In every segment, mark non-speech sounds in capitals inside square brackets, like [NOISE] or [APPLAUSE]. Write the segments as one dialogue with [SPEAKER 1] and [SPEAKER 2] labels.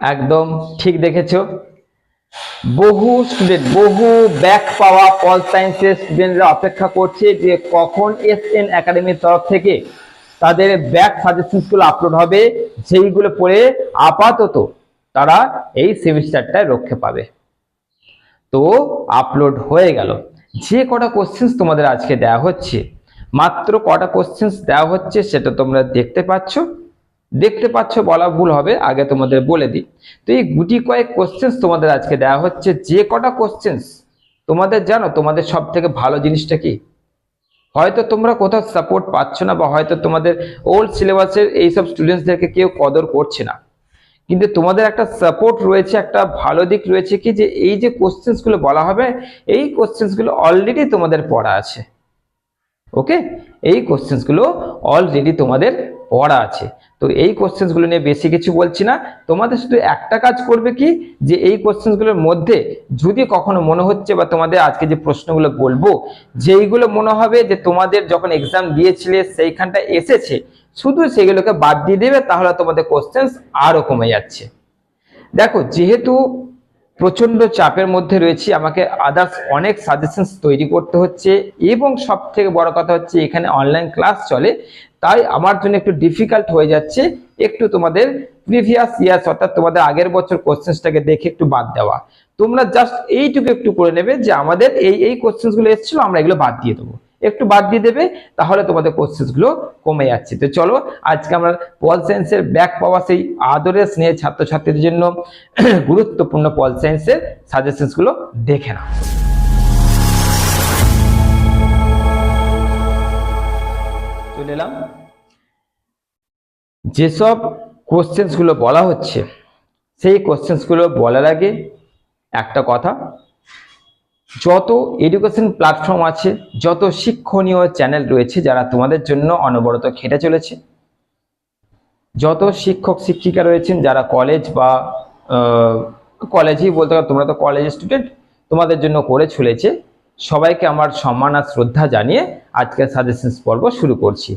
[SPEAKER 1] একদম ঠিক দেখেছ। বহু স্টুডেন্ট বহু ব্যাক পাওয়া পল সায়েন্সের স্টুডেন্টরা অপেক্ষা করছে যে কখন এস এন একাডেমির তরফ থেকে তাদের ব্যাক সাজেশনসগুলো আপলোড হবে, যেইগুলো পড়ে আপাতত তারা এই সেমিস্টারটায় রক্ষে পাবে। তো আপলোড হয়ে গেল। যে কটা কোশ্চেন্স তোমাদের আজকে দেওয়া হচ্ছে, মাত্র কটা কোশ্চেন্স দেওয়া হচ্ছে সেটা তোমরা দেখতে পাচ্ছ। দেখতে পাচ্ছ, বলা ভুল হবে, আগে তোমাদের বলে দিই। তো এই গুটি কয়েক কোশ্চেন্স তোমাদের আজকে দেওয়া হচ্ছে, যে কটা কোশ্চেন্স তোমাদের জানো, তোমাদের সব থেকে ভালো জিনিসটা কি? হয়তো তোমরা কোথাও সাপোর্ট পাচ্ছ না, বা হয়তো তোমাদের ওল্ড সিলেবাসের এইসব স্টুডেন্টসদেরকে কেউ কদর করছে না। কিন্তু তোমাদের একটা সাপোর্ট রয়েছে, একটা ভালো দিক রয়েছে কি, যে এই যে কোশ্চেন্সগুলো বলা হবে, এই কোশ্চেন্সগুলো অলরেডি তোমাদের পড়া আছে। ওকে এই কোশ্চেন্সগুলো অলরেডি তোমাদের পড়া আছে। তো এই কোশ্চেন্সগুলো নিয়ে বেশি কিছু বলছি না। তোমাদের শুধু একটা কাজ করবে কি? যে এই কোশ্চেন্সগুলোর মধ্যে যদি কখনো মনে হচ্ছে বা তোমাদের আজকে যে প্রশ্নগুলো বলব, যেইগুলো মনে হবে যে তোমাদের যখন এক্সাম দিয়েছিলে, সেইখানটা এসেছে, শুধু সেগুলোকে বাদ দিয়ে দেবে, তাহলে তোমাদের কোশ্চেন্স আরও কমে যাচ্ছে। দেখো, যেহেতু প্রচণ্ড চাপের মধ্যে রয়েছি। আমাকে আদার্স অনেক সাজেশনস তৈরি করতে হচ্ছে এবং সব থেকে বড় কথা হচ্ছে এখানে অনলাইন ক্লাস চলে। তাই আমার জন্য একটু ডিফিকাল্ট হয়ে যাচ্ছে একটু তোমাদের প্রিভিয়াস ইয়ার্স অর্থাৎ তোমাদের আগের বছর কোশ্চেন্সটাকে দেখে একটু বাদ দেওয়া। তোমরা জাস্ট এইটুকু একটু করে নেবে যে আমাদের এই এই কোশ্চেন্সগুলো এসেছিল, আমরা এগুলো বাদ দিয়ে দেবো। একটু বাদ দিয়ে দেবে, তাহলে তোমাদের কোশ্চেন্সগুলো কমে যাচ্ছে। তো চলো, আজকে আমরা পল সায়েন্সের ব্যাক পাওয়া সেই আদরের স্নেহ ছাত্রছাত্রীদের জন্য [CLEARS THROAT] গুরুত্বপূর্ণ পল সায়েন্সের সাজেশনসগুলো দেখে না চলে এলাম। যেসব কোশ্চেন্সগুলো বলা হচ্ছে, সেই কোশ্চেন্সগুলো বলার আগে একটা কথা যত এডুকেশন প্ল্যাটফর্ম আছে, যত শিক্ষণীয় চ্যানেল রয়েছে যারা তোমাদের জন্য অনবরত খেটে চলেছে, যত শিক্ষক শিক্ষিকা রয়েছেন যারা কলেজ বা কলেজেই বলতে পারো, তোমরা তো কলেজের স্টুডেন্ট তোমাদের জন্য করে চলেছে, সবাইকে আমার সম্মান আর শ্রদ্ধা জানিয়ে আজকের সাজেশনস পর্ব শুরু করছি।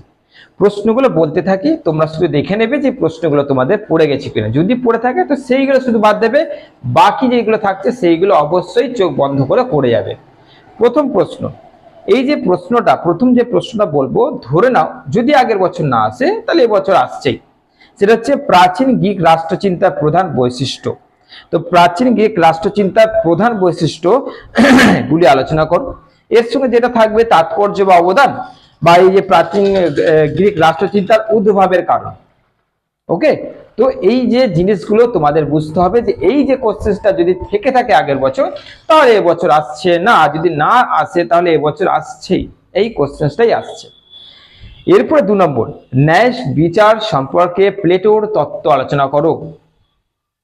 [SPEAKER 1] প্রশ্নগুলো বলতে থাকি, তোমরা শুধু দেখে নেবে যে প্রশ্নগুলো তোমাদের পড়ে গেছে কিনা। যদি পড়ে থাকে, তো সেইগুলো শুধু বাদ দেবে। বাকি যেগুলো থাকছে, সেইগুলো অবশ্যই চোখ বন্ধ করে করে যাবে। প্রথম প্রশ্ন, এই যে প্রশ্নটা, প্রথম যে প্রশ্নটা বলব, ধরে নাও, যদি আগের বছর না আসে, তাহলে এবছর আসছেই। সেটা হচ্ছে প্রাচীন গ্রিক রাষ্ট্রচিন্তার প্রধান বৈশিষ্ট্য। তো প্রাচীন গ্রিক রাষ্ট্রচিন্তার প্রধান বৈশিষ্ট্য, [COUGHS] গুলি আলোচনা করো। এর সঙ্গে যেটা থাকবে, তাৎপর্য বা অবদান বা এই যে প্রাচীন গ্রিক রাষ্ট্রচিন্তার উদ্ভাবের কারণ। ওকে তো এই যে জিনিসগুলো তোমাদের বুঝতে হবে যে এই যে কোশ্চেন্সটা যদি থেকে থাকে আগের বছর, তাহলে এবছর আসছে না। যদি না আসে, তাহলে এবছর আসছেই। এই কোশ্চেন্সটাই আসছে। এরপরে দু নম্বর ন্যায় বিচার সম্পর্কে প্লেটোর তত্ত্ব আলোচনা করো।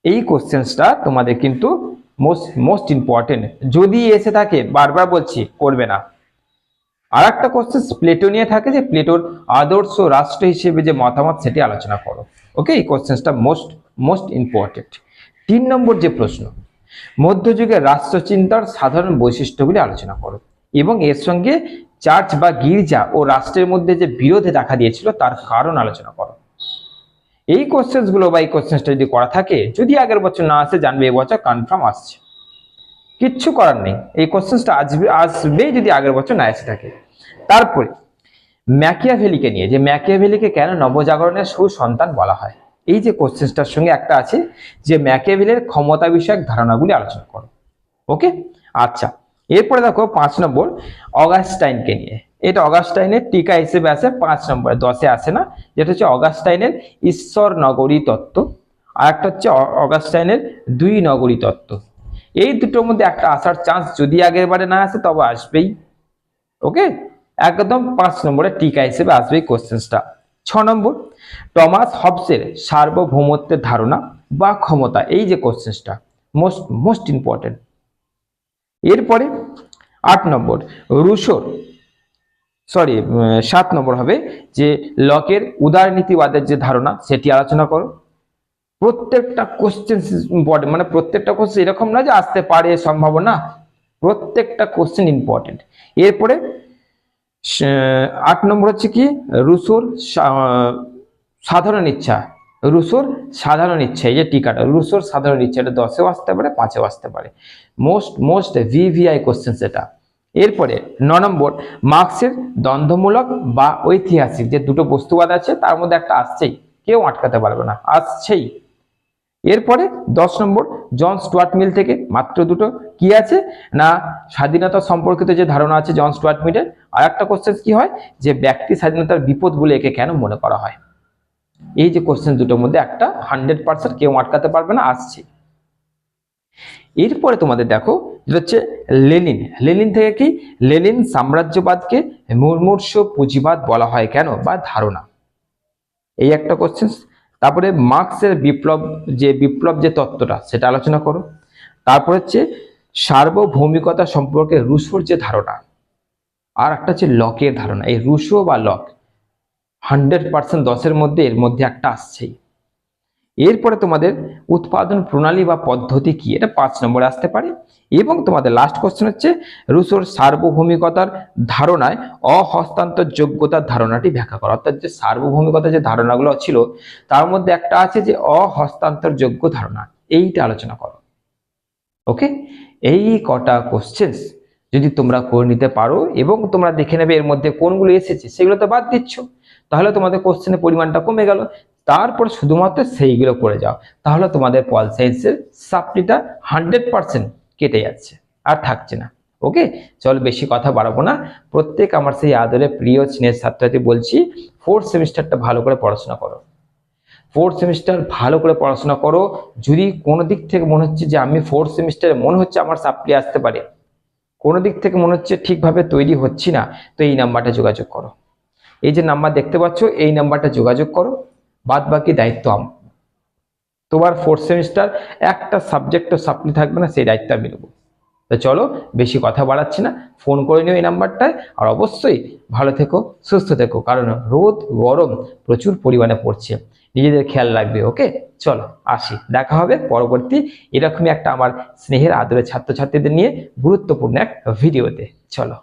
[SPEAKER 1] এই কোশ্চেন্সটা তোমাদের কিন্তু মোস্ট মোস্ট ইম্পর্টেন্ট যদি এসে থাকে, বারবার বলছি, করবে না। আর একটা কোশ্চেন প্লেটো নিয়ে থাকে যে প্লেটোর আদর্শ রাষ্ট্র হিসেবে যে মতামত সেটি আলোচনা করো। ওকে এই কোশ্চেন্সটা মোস্ট মোস্ট ইম্পর্টেন্ট তিন নম্বর যে প্রশ্ন, মধ্যযুগের রাষ্ট্রচিন্তার সাধারণ বৈশিষ্ট্যগুলি আলোচনা করো এবং এর সঙ্গে চার্চ বা গির্জা ও রাষ্ট্রের মধ্যে যে বিরোধে দেখা দিয়েছিল তার কারণ আলোচনা করো। এই কোশ্চেন্সগুলো বা এই কোশ্চেন্সটা যদি করা থাকে, যদি আগের বছর না আসে, জানবে এবছর কনফার্ম আসছে। কিচ্ছু করার নেই। এই কোশ্চেন্সটা আসবে আসবেই যদি আগের বছর না এসে থাকে। তারপরে, ম্যাকিয়াভেলিকে নিয়ে, যে ম্যাকিয়াভেলিকে কেন নবজাগরণের সুসন্তান বলা হয়? এই যে কোশ্চেনটার সঙ্গে একটা আছে, যে ম্যাকিয়াভেলের ক্ষমতা বিষয়ক ধারণাগুলি আলোচনা করো। ওকে? আচ্ছা এরপরে দেখো পাঁচ নম্বর, অগাস্টাইনকে নিয়ে। এটা অগাস্টাইনের টিকা হিসেবে আসে পাঁচ নম্বরে, দশে আসে না। যেটা হচ্ছে অগাস্টাইনের ঈশ্বর নগরী তত্ত্ব, আর একটা হচ্ছে অগাস্টাইনের দুই নগরী তত্ত্ব। এই দুটোর মধ্যে একটা আসার চান্স যদি আগের বারে না আসে, তবে আসবেই। ওকে? একদম পাঁচ নম্বরে টিকা হিসেবে আসবে এই কোশ্চেন্সটা ছ নম্বর, টমাস হবসের সার্বভৌমত্বের ধারণা বা ক্ষমতা, এই যে কোশ্চেন্সটা মোস্ট মোস্ট ইম্পর্টেন্ট এরপরে আট নম্বর, রুশোর সরি সাত নম্বর হবে যে লকের উদারনীতিবাদের যে ধারণা, সেটি আলোচনা করো। প্রত্যেকটা কোশ্চেন ইম্পর্টেন্ট মানে প্রত্যেকটা কোশ্চেন এরকম না যে আসতে পারে সম্ভাবনা, প্রত্যেকটা কোশ্চেন ইম্পর্টেন্ট এরপরে আট নম্বর হচ্ছে কি? রুশোর সা- সাধারণ ইচ্ছা। রুশোর সাধারণ ইচ্ছা, এই যে টিকাটা রুশোর সাধারণ ইচ্ছা, এটা দশেও আসতে পারে, পাঁচেও আসতে পারে। মোস্ট মোস্ট ভিভিআই কোশ্চেন এটা এরপরে ন নম্বর, মার্কসের দ্বন্দ্বমূলক বা ঐতিহাসিক যে দুটো বস্তুবাদ আছে, তার মধ্যে একটা আসছেই, কেউ আটকাতে পারবে না, আসছেই। এরপরে দশ নম্বর, জন স্টুয়ার্ট মিল থেকে মাত্র দুটো কি আছে? না, স্বাধীনতা সম্পর্কিত যে ধারণা আছে জন স্টুয়ার্ট মিলের আর একটা কোশ্চেন কি হয়? যে ব্যক্তি স্বাধীনতার বিপদ বলে একে কেন মনে করা হয়? এই যে কোশ্চেন দুটোর মধ্যে একটা হান্ড্রেড পার্সেন্ট কেউ আটকাতে পারবে না, আসছে। এরপরে তোমাদের দেখো, যেটা হচ্ছে লেনিন। লেনিন থেকে কি? লেনিন সাম্রাজ্যবাদকে মুমূর্ষ পুঁজিবাদ বলা হয় কেন? বা ধারণা। এই একটা কোশ্চেন তারপরে মার্কসের বিপ্লব, যে বিপ্লব যে তত্ত্বটা, সেটা আলোচনা করো। তারপর হচ্ছে সার্বভৌমিকতা সম্পর্কে রুশোর যে ধারণা, আর একটা হচ্ছে লকের ধারণা। এই রুশো বা লক হান্ড্রেড পার্সেন্ট দশের মধ্যে, এর মধ্যে একটা আসছেই। এরপরে তোমাদের উৎপাদন প্রণালী বা পদ্ধতি কি, এটা পাঁচ নম্বরে আসতে পারে। এবং তোমাদের লাস্ট কোশ্চেন হচ্ছে, রুশোর সার্বভৌমিকতার ধারণায় অহস্তান্তর যোগ্যতার ধারণাটি ব্যাখ্যা করা। অর্থাৎ যে সার্বভৌমিকতার যে ধারণাগুলো ছিল, তার মধ্যে একটা আছে যে অহস্তান্তর যোগ্য ধারণা। এইটা আলোচনা করো। ওকে এই কটা কোশ্চেন্স যদি তোমরা করে নিতে পারো এবং তোমরা দেখে নেবে এর মধ্যে কোনগুলো এসেছে, সেগুলো তো বাদ দিচ্ছ। তাহলে তোমাদের কোশ্চেনের পরিমাণটা কমে গেল। তারপর শুধুমাত্র সেইগুলো করে যাও। তাহলে তোমাদের পল সায়েন্সের সাপ্লিটা হান্ড্রেড পার্সেন্ট কেটে যাচ্ছে আর থাকছে না। ওকে চল বেশি কথা বাড়াবো না। প্রত্যেক আমার সেই আদরে প্রিয় স্নেহ ছাত্রছাত্রী বলছি ফোর্থ সেমিস্টারটা ভালো করে পড়াশোনা করো। ফোর্থ সেমিস্টার ভালো করে পড়াশোনা করো। যদি কোনো দিক থেকে মনে হচ্ছে যে আমি ফোর্থ সেমিস্টারে মনে হচ্ছে আমার সাপ্লি আসতে পারে, কোনো দিক থেকে মনে হচ্ছে ঠিকভাবে তৈরি হচ্ছি না, তো এই নাম্বারটা যোগাযোগ করো। এই যে নাম্বার দেখতে পাচ্ছ, এই নাম্বারটা যোগাযোগ করো বাদ বাকি দায়িত্ব আম তোমার ফোর্থ সেমিস্টার একটা সাবজেক্টও সাপ্লি থাকবে না, সেই দায়িত্ব আমি নেব। তো চলো, বেশি কথা বাড়াচ্ছি না ফোন করে নিও এই নাম্বারটায়, আর অবশ্যই ভালো থেকো, সুস্থ থেকো, কারণ রোদ, গরম প্রচুর পরিমাণে পড়ছে। নিজেদের খেয়াল রাখবে ওকে চলো, আসি। দেখা হবে পরবর্তী এরকমই একটা আমার স্নেহের, আদরের ছাত্রছাত্রীদের নিয়ে গুরুত্বপূর্ণ এক ভিডিওতে চলো।